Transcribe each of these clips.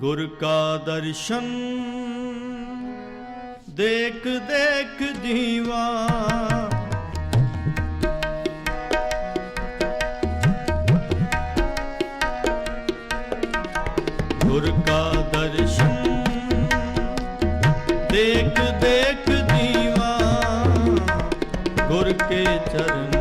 ਗੁਰ ਕਾ ਦਰਸ਼ਨ, ਦੇਖ ਦੇਖ ਜੀਵਾ। ਗੁਰ ਕਾ ਦਰਸ਼ਨ, ਦੇਖ ਦੇਖ ਜੀਵਾ। ਗੁਰ ਕੇ ਚਰਨ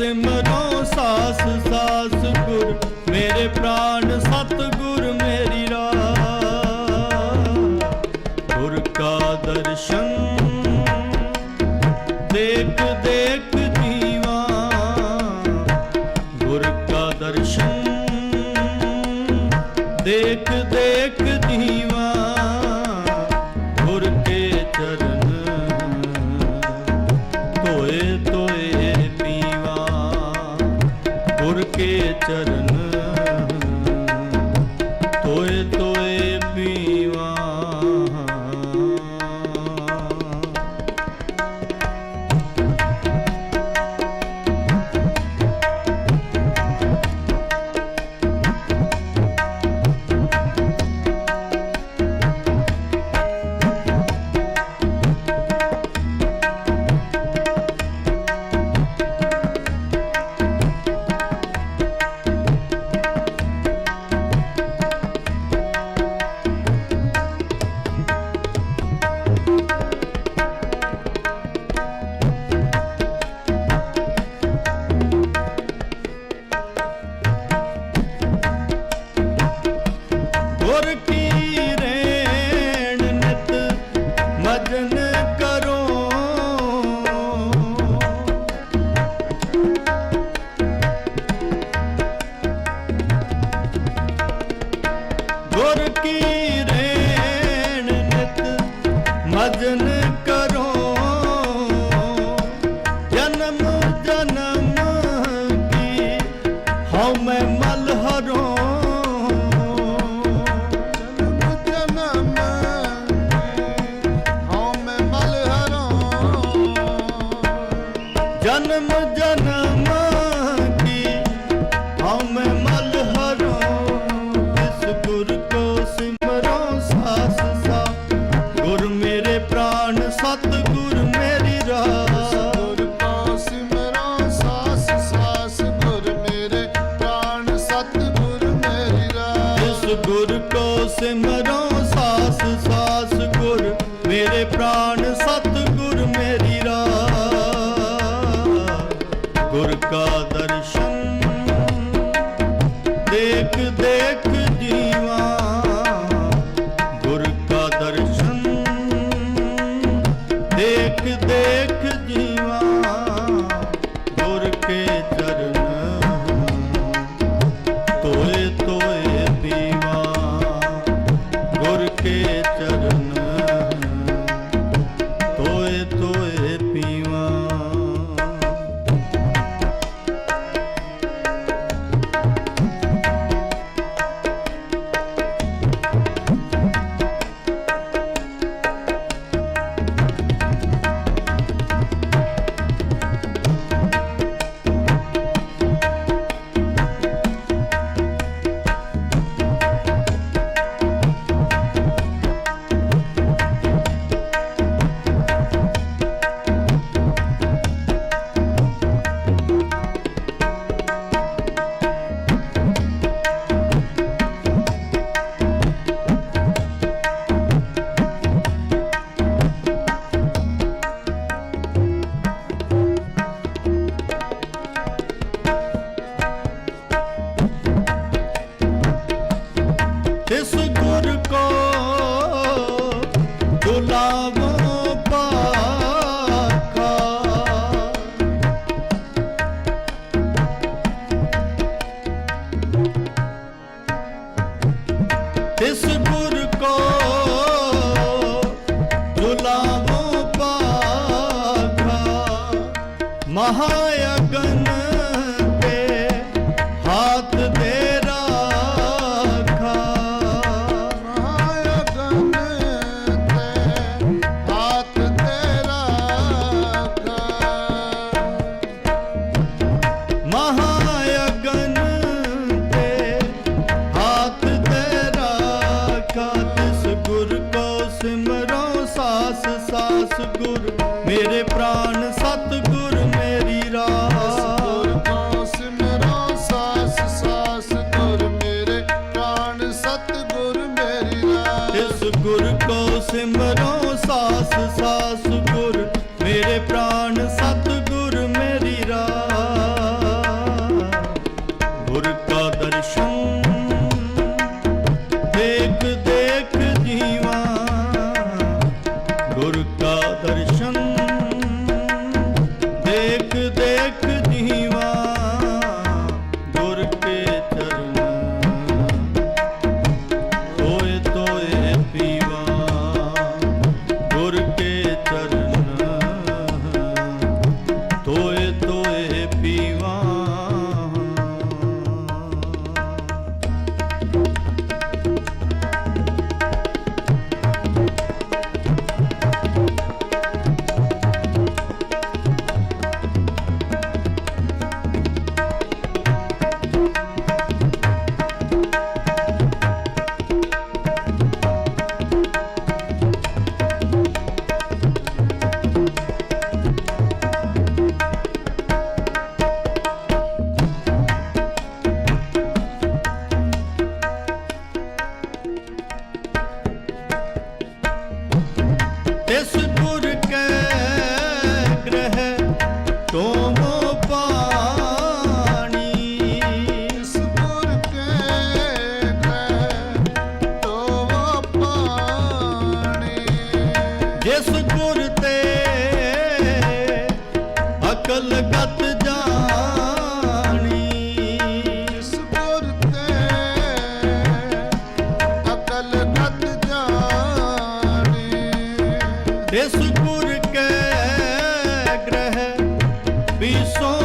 ਸਿਮਰੋ ਸਾਸ ਸਾਸ ਗੁਰ ਮੇਰੇ ਪ੍ਰਾਨ Jestem be so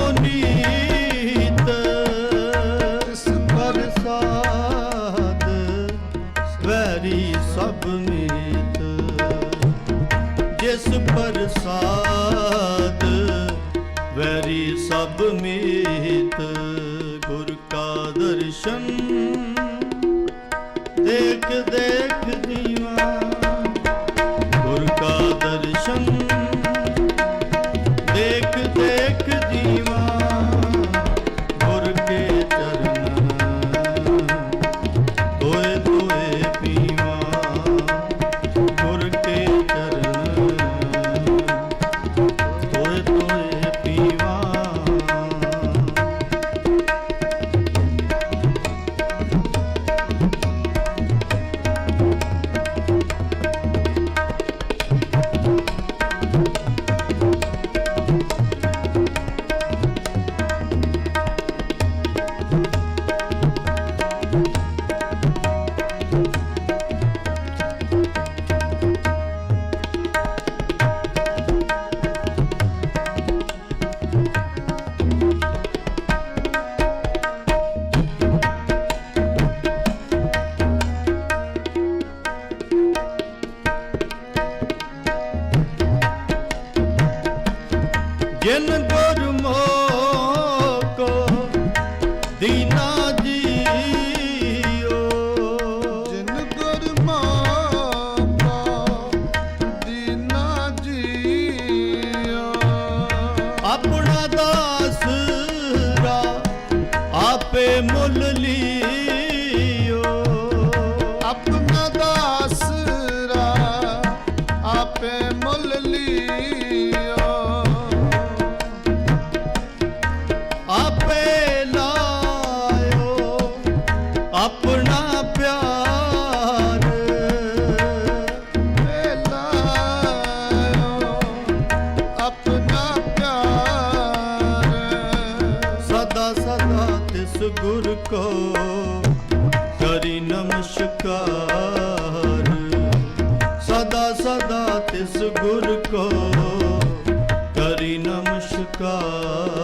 ਆਪੇ ਮੁੱਲ ਲੀਓ। ਆਪਣਾ ਦਾਸਰਾ ਆਪੇ ਮੁੱਲ ਲੀਓ। ਆਪੇ ਲਾਇਓ ਆਪਣਾ ਪਿਆਰ। ਆਪੇ ਲਾਇਓ ਆਪਣਾ ਪਿਆਰ। ਸਦਾ ਸਦਾ ਤਿਸ ਗੁਰ ਕੋ ਕਰੀ ਨਮਸਕਾਰ। ਸਦਾ ਸਦਾ ਤਿਸ ਗੁਰ ਕੋ ਕਰੀ ਨਮਸਕਾਰ।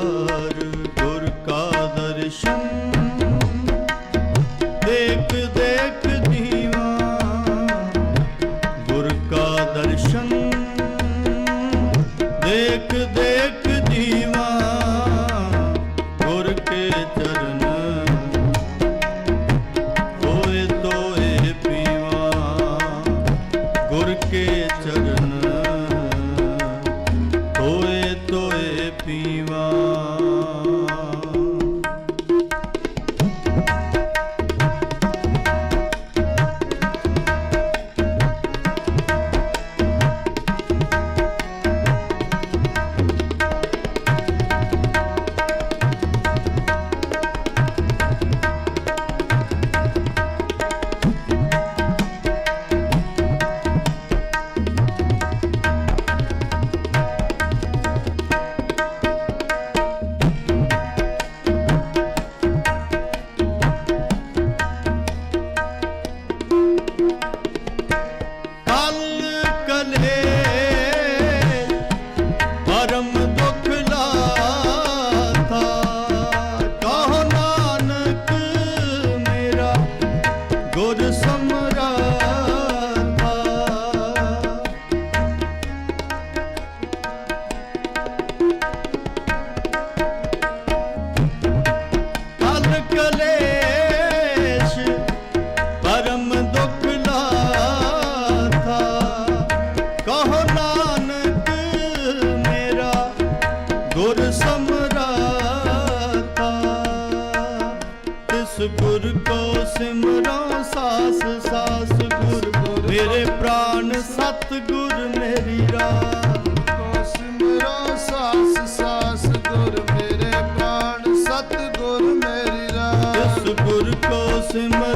Christmas.